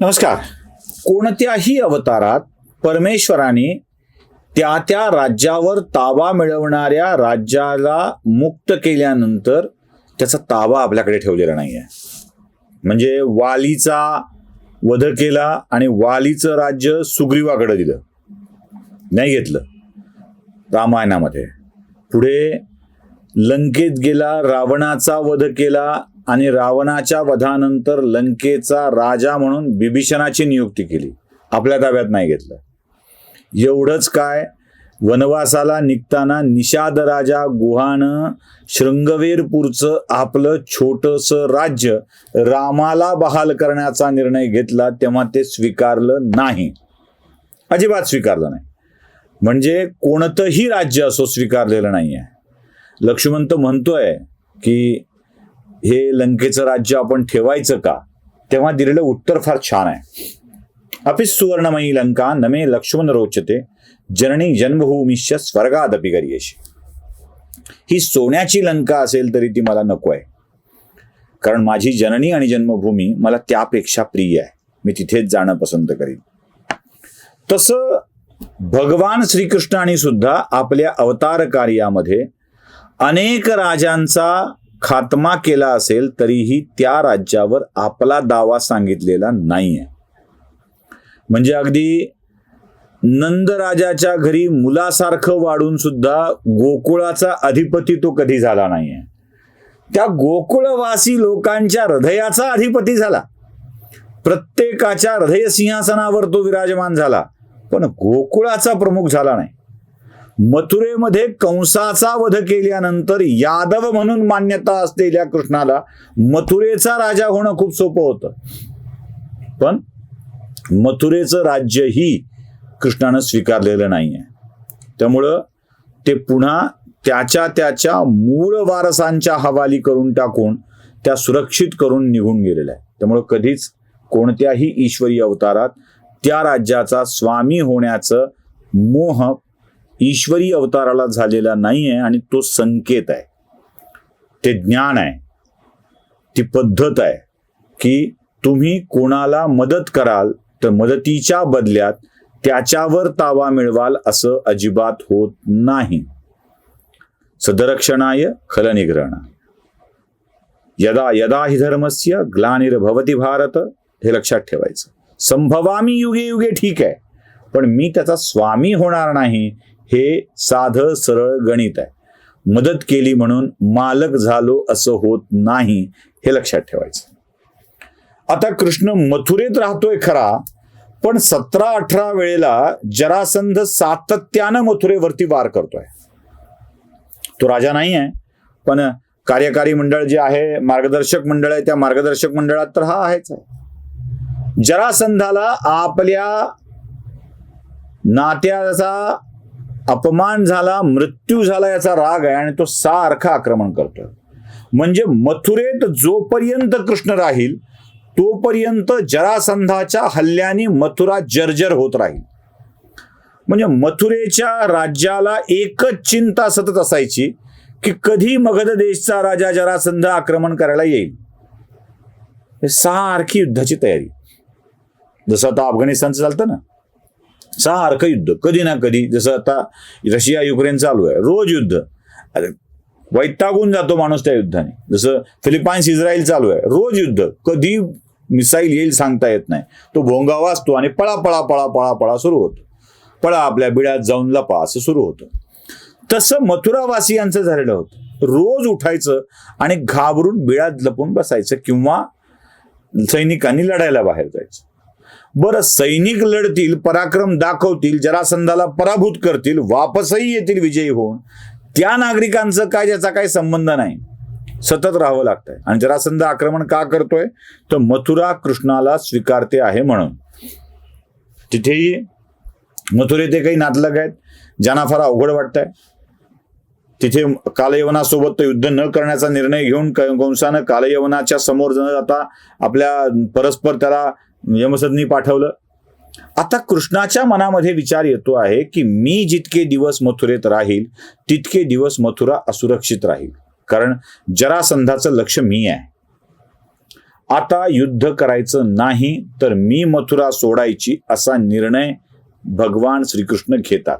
नमस्कार. कोणत्याही अवतारात परमेश्वराने त्या त्या राज्यावर ताबा मिळवणाऱ्या राज्याला मुक्त केल्यानंतर त्याचा ताबा आपल्याकडे ठेवलेला नाही आहे म्हणजे वालीचा वध केला आणि वालीचं राज्य सुग्रीवाकडे दिलं. नाही घेतलं. रामायणामध्ये. पुढे लंकेत गेला रावणाचा वध केला आणि रावणाच्या वधानंतर लंकेचा राजा म्हणून बिभीषणाची नियुक्ती केली. आपल्या ताब्यात नाही घेतलं. एवढंच काय? वनवासाला निघताना निषाद राजा गुहानं शृंगवेरपूरचं आपलं छोटस राज्य रामाला बहाल करण्याचा निर्णय घेतला तेव्हा ते स्वीकारलं नाही. अजिबात स्वीकारलं नाही. म्हणजे कोणतंही राज्य असो स्वीकारलेलं नाही आहे लक्ष्मण तर म्हणतोय की हे लंकेचं राज्य आपण ठेवायचं का? तेव्हा दिलेलं उत्तर फार छान आहे. अपिस सुवर्णमयी लंका नमे लक्ष्मण रोचते जननी जन्मभूमीश्य स्वर्गादपि गरीयशी ही सोन्याची लंका असेल तरी ती मला नको आहे. कारण माझी जननी आणि जन्मभूमी मला त्यापेक्षा प्रिय आहे. मी तिथेच जाणं पसंत करीन. तसं भगवान श्रीकृष्णाने सुद्धा आपल्या अवतार कार्यामध्ये अनेक राजांचा खात्मा केला असेल तरीही त्या राज्यावर आपला दावा सांगितलेला नाही आहे म्हणजे अगदी नंदराजाच्या घरी मुलासारखं वाढून सुद्धा गोकुळाचा अधिपती तो कधी झाला नाहीये. त्या गोकुळवासी लोकांच्या हृदयाचा अधिपती झाला. प्रत्येकाच्या हृदय सिंहासनावर तो विराजमान झाला. पण गोकुळाचा प्रमुख झाला नाही. मथुरेमध्ये कंसाचा वध केल्यानंतर यादव म्हणून मान्यता असलेल्या कृष्णाला मथुरेचा राजा होणं खूप सोपं होतं. पण मथुरेचं राज्यही कृष्णानं स्वीकारलेलं नाही आहे त्यामुळं ते पुन्हा त्याच्या त्याच्या मूळ वारसांच्या हवाली करून टाकून त्या सुरक्षित करून निघून गेलेल्या आहे त्यामुळं कधीच कोणत्याही ईश्वरी अवतारात त्या राज्याचा स्वामी होण्याचं मोह ईश्वरी अवताराला झालेला नाही आहे आणि तो संकेत आहे. ते ज्ञान आहे. ती पद्धत आहे की तुम्ही कोणाला मदत कराल तर मदतीच्या बदल्यात त्याच्यावर ताबा मिळवाल असं अजिबात होत नाही. सदरक्षणाय खलनिग्रहण. यदा यदा हि धर्मस्य ग्लानिर्भवती भारत हे लक्षात ठेवायचं. संभवामी युगे युगे ठीक आहे पण मी त्याचा स्वामी होणार नाही. हे साधं सरळ गणित आहे. मदत केली म्हणून मालक झालो असं होत नाही हे लक्षात ठेवायचं. आता कृष्ण मथुरेत राहतोय खरा पण सतरा अठरा वेळेला जरासंध सातत्यानं मथुरेवरती वार करतोय. तो राजा नाही आहे पण कार्यकारी मंडळ जे आहे मार्गदर्शक मंडळ आहे त्या मार्गदर्शक मंडळात तर हा आहेच आहे. जरासंधाला आपल्या नात्याचा अपमान झाला मृत्यू झाला याचा राग आहे आणि तो सारखा आक्रमण करतो म्हणजे मथुरेत जोपर्यंत कृष्ण राहील तोपर्यंत जरासंधाच्या हल्ल्याने मथुरा जर्जर होत राहील. म्हणजे मथुरेच्या राज्याला एकच चिंता सतत असायची की कधी मगध देशचा राजा जरासंध आक्रमण करायला येईल. सारखी युद्धाची तयारी. जसं आता अफगाणिस्तानचं चालतं ना सारखं युद्ध. कधी ना कधी जसं आता रशिया युक्रेन चालू आहे. रोज युद्ध. अरे वैतागून जातो माणूस त्या युद्धाने. जसं फिलिपाईन्स इस्रायल चालू आहे. रोज युद्ध. कधी मिसाईल येईल सांगता येत नाही. तो भोंगा वाचतो आणि पळा पळा पळा पळा पळा सुरू होतो. पळा आपल्या बिळात जाऊन लपा असं सुरू होतं. तसं मथुरावासियांचं झालेलं होतं. रोज उठायचं आणि घाबरून बिळात लपून बसायचं किंवा सैनिकांनी लढायला बाहेर जायचं. बरं सैनिक लढतील पराक्रम दाखवतील जरासंधाला पराभूत करतील वापसही येतील विजयी होऊन त्या नागरिकांचं काय ज्याचा काही संबंध नाही. सतत राहावं लागतंय. आणि जरासंध आक्रमण का करतोय? तर मथुरा कृष्णाला स्वीकारते आहे म्हणून. तिथेही मथुरेत काही नातलग आहेत ज्यांना फार अवघड वाटतंय. तिथे कालयवनासोबत युद्ध न करण्याचा निर्णय घेऊन कंसानं कालयवनाच्या समोर न जाता आपल्या परस्पर त्याला यमसदनी पाठवलं. आता कृष्णाच्या मनामध्ये विचार येतो आहे की मी जितके दिवस मथुरेत राहील तितके दिवस मथुरा असुरक्षित राहील. कारण जरासंधाचं लक्ष मी आहे. आता युद्ध करायचं नाही तर मी मथुरा सोडायची असा निर्णय भगवान श्रीकृष्ण घेतात.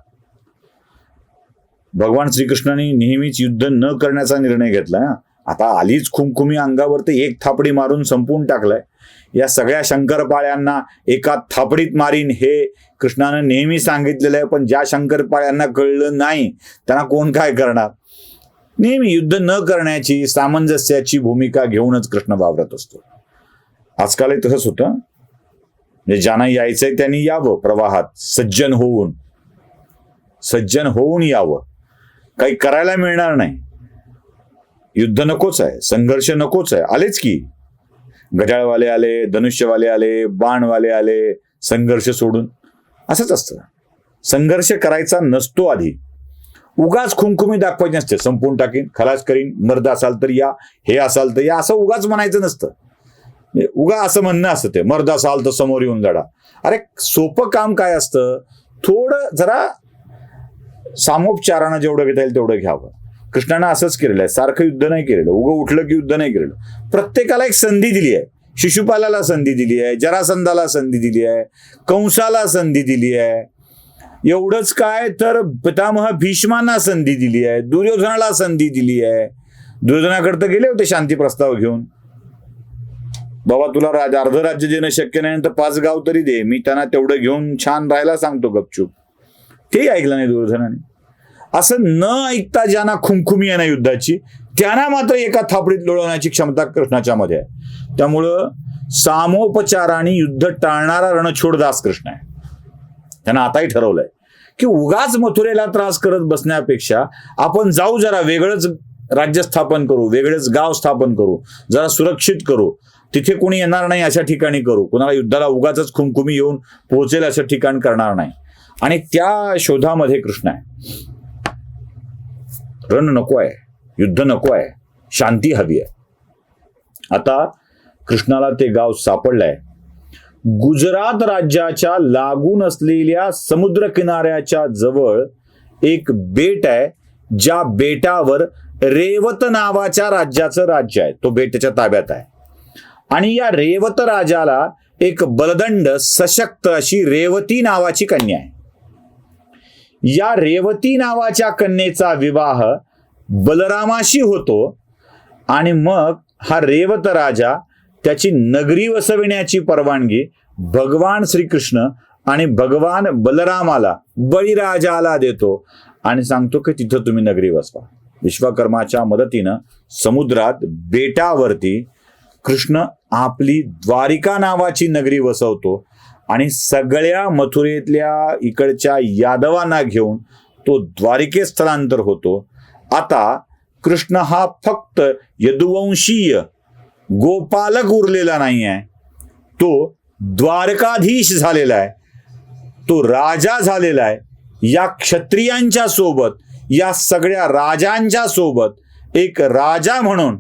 भगवान श्रीकृष्णाने नेहमीच युद्ध न करण्याचा निर्णय घेतला आता आलीच खुमखुमी अंगावरती एक थापडी मारून संपवून टाकलाय. या सगळ्या शंकरपाळ्यांना एका थापडीत मारीन हे कृष्णानं नेहमी सांगितलेलं आहे पण ज्या शंकरपाळ्यांना कळलं नाही त्यांना कोण काय करणार? नेहमी युद्ध न करण्याची सामंजस्याची भूमिका घेऊनच कृष्ण वावरत असतो. आजकालही तसंच होतं. म्हणजे ज्यांना यायचंय त्यांनी यावं प्रवाहात सज्जन होऊन. सज्जन होऊन यावं. काही करायला मिळणार नाही. युद्ध नकोच आहे संघर्ष नकोच आहे. आलेच की. घड्याळवाले आले धनुष्यवाले आले बाणवाले आले संघर्ष सोडून. असंच असतं. संघर्ष करायचा नसतो आधी. उगाच खुमखुमी दाखवायची नसते. संपून टाकीन खलास करीन मर्द असाल तर या हे असाल तर या. असं उगाच म्हणायचं नसतं. उगा असं म्हणणं असतं ते. मर्द असाल तर समोर येऊन लढा. अरे सोपं काम काय असतं? थोडं जरा सामोपचारानं जेवढं घेता येईल तेवढं घ्यावं. कृष्णानं असंच केलेलं आहे. सारखं युद्ध नाही केलेलं. उगं उठलं की युद्ध नाही केलेलं. प्रत्येकाला एक संधी दिली आहे. शिशुपालाला संधी दिली आहे. जरासंधाला संधी दिली आहे. कंसाला संधी दिली आहे. एवढंच काय तर पितामह भीष्मांना संधी दिली आहे. दुर्योधनाला संधी दिली आहे. दुर्योधनाकडे तर गेले होते शांती प्रस्ताव घेऊन. बाबा तुला राज अर्ध राज्य देणं शक्य नाही तर पाच गाव तरी दे. मी त्यांना तेवढं घेऊन छान राहायला सांगतो गपचूप. तेही ऐकलं नाही दुर्योधनाने. असं न ऐकता ज्यांना खुमखुमी आहे ना युद्धाची त्यांना मात्र एका थापडीत लोळवण्याची क्षमता कृष्णाच्या मध्ये आहे. त्यामुळं सामोपचाराने युद्ध टाळणारा रणछोडदास कृष्ण आहे. त्यांना आताही ठरवलंय की उगाच मथुरेला त्रास करत बसण्यापेक्षा आपण जाऊ जरा वेगळंच राज्य स्थापन करू वेगळंच गाव स्थापन करू जरा सुरक्षित करू. तिथे कोणी येणार नाही अशा ठिकाणी करू. कुणाला युद्धाला उगाच खुमखुमी येऊन पोहोचेल असं ठिकाण करणार नाही. आणि त्या शोधामध्ये कृष्ण आहे. रण नको आहे युद्ध नको आहे शांती हवी आहे. आता कृष्णाला ते गाव सापडलंय. गुजरात राज्याच्या लागून असलेल्या समुद्र किनाऱ्याच्या जवळ एक बेट आहे ज्या बेटावर रेवत नावाच्या राज्याचं राज्य आहे. तो बेट त्याच्या ताब्यात आहे. आणि या रेवत राजाला एक बलदंड सशक्त अशी रेवती नावाची कन्या आहे. या रेवती नावाच्या कन्येचा विवाह बलरामाशी होतो आणि मग हा रेवत राजा त्याची नगरी वसविण्याची परवानगी भगवान श्रीकृष्ण आणि भगवान बलरामाला बळीराजाला देतो. आणि सांगतो की तिथं तुम्ही नगरी वसवा. विश्वकर्माच्या मदतीनं समुद्रात बेटावरती कृष्ण आपली द्वारिका नावाची नगरी वसवतो. आणि सगळ्या मथुरेतल्या इकडच्या यादवांना घेऊन तो द्वारिकेत स्थलांतर होतो. आता कृष्ण हा फक्त यदुवंशीय गोपालक उरलेला नाही आहे तो द्वारकाधीश झालेला आहे. तो राजा झालेला आहे. या क्षत्रियांच्या सोबत या सगळ्या राजांच्या सोबत एक राजा म्हणून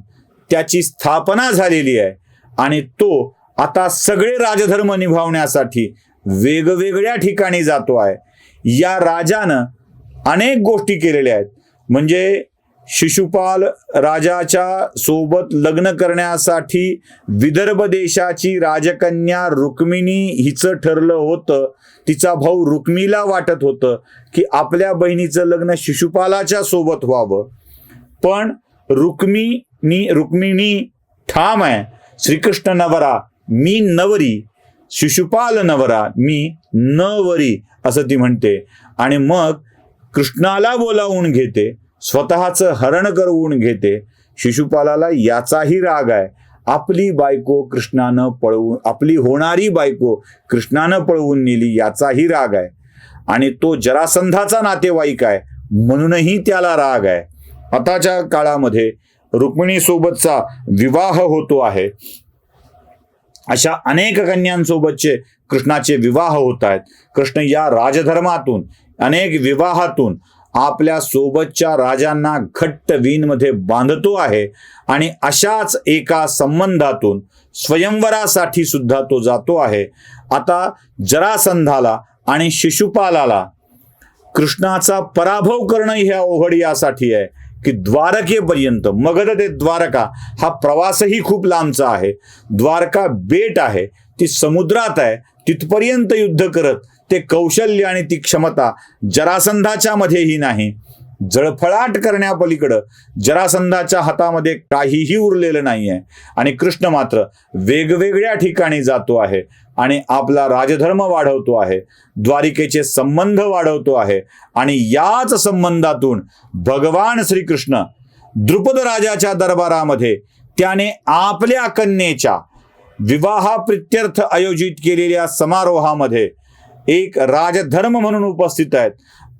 त्याची स्थापना झालेली आहे. आणि तो आता सगळे राजधर्म निभावण्यासाठी वेगवेगळ्या ठिकाणी जातो आहे. या राजानं अनेक गोष्टी केलेल्या आहेत. म्हणजे शिशुपाल राजाच्या सोबत लग्न करण्यासाठी विदर्भ देशाची राजकन्या रुक्मिणी हिचं ठरलं होतं. तिचा भाऊ रुक्मीला वाटत होतं की आपल्या बहिणीचं लग्न शिशुपालाच्या सोबत व्हावं. पण रुक्मिणी रुक्मिणी ठाम आहे. श्रीकृष्ण नवरा मी नवरी शिशुपाल नवरा मी नवरी असं ती म्हणते. आणि मग कृष्णाला बोलावून घेते स्वतःचं हरण करवून घेते. शिशुपालाला याचाही राग आहे. आपली बायको कृष्णानं पळवून आपली होणारी बायको कृष्णानं पळवून नेली याचाही राग आहे. आणि तो जरासंधाचा नातेवाईक आहे म्हणूनही त्याला राग आहे. आताच्या काळामध्ये रुक्मिणीसोबतचा विवाह होतो आहे. अशा अनेक कन्यांसोबतचे कृष्णाचे विवाह होत आहेत. कृष्ण या राजधर्मातून अनेक विवाहातून आपल्या सोबतच्या राजांना घट्ट वीणमध्ये बांधतो आहे आणि अशाच एका संबंधातून स्वयंवरासाठी सुद्धा तो जातो आहे. आता जरासंधाला आणि शिशुपालाला कृष्णाचा पराभव करणं ह्या ओघड यासाठी आहे. की द्वारकेपर्यंत मगध ते द्वारका हा प्रवासही खूप लांबचा आहे. द्वारका बेट आहे ती समुद्रात आहे तिथपर्यंत युद्ध करत ते कौशल्य आणि ती क्षमता जरासंधाच्या मध्येही नाही. जळफळाट करण्यापलीकडं जरासंधाच्या हातामध्ये काहीही उरलेलं नाही आहे आणि कृष्ण मात्र वेगवेगळ्या ठिकाणी जातो आहे. आणि आपला राजधर्म वाढवतो आहे द्वारिकेचे संबंध वाढवतो आहे आणि याच संबंधातून भगवान श्रीकृष्ण द्रुपद राजाच्या दरबारामध्ये त्याने आपल्या कन्येच्या विवाहाप्रित्यर्थ आयोजित केलेल्या समारोहामध्ये एक राजधर्म म्हणून उपस्थित आहेत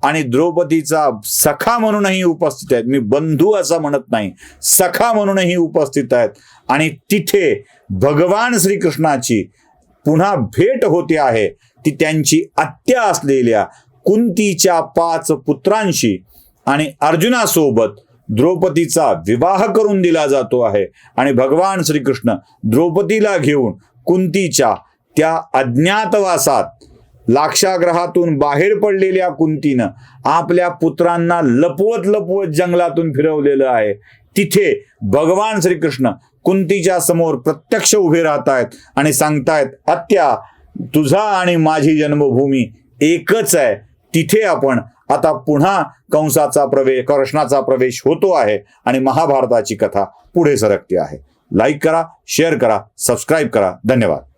आणि द्रौपदीचा सखा म्हणूनही उपस्थित आहेत. मी बंधू असं म्हणत नाही सखा म्हणूनही उपस्थित आहेत. आणि तिथे भगवान श्रीकृष्णाची पुन्हा भेट होते आहे. ती त्यांची आत्या असलेल्या कुंतीच्या पाच पुत्रांशी आणि अर्जुनासोबत द्रौपदीचा विवाह करून दिला जातो आहे. आणि भगवान श्रीकृष्ण द्रौपदीला घेऊन कुंतीच्या त्या अज्ञातवासात लाक्षाग्रहातून बाहेर पडलेल्या कुंतीनं आपल्या पुत्रांना लपवत लपवत जंगलातून फिरवलेलं आहे. तिथे भगवान श्रीकृष्ण कुंतीच्या समोर प्रत्यक्ष उभे राहत आहेत आणि सांगतायत अत्या तुझा आणि माझी जन्मभूमी एकच आहे. तिथे आपण आता पुन्हा कंसाचा प्रवेश कृष्णाचा प्रवेश होतो आहे आणि महाभारताची कथा पुढे सरकते आहे. लाईक करा शेअर करा सबस्क्राईब करा. धन्यवाद.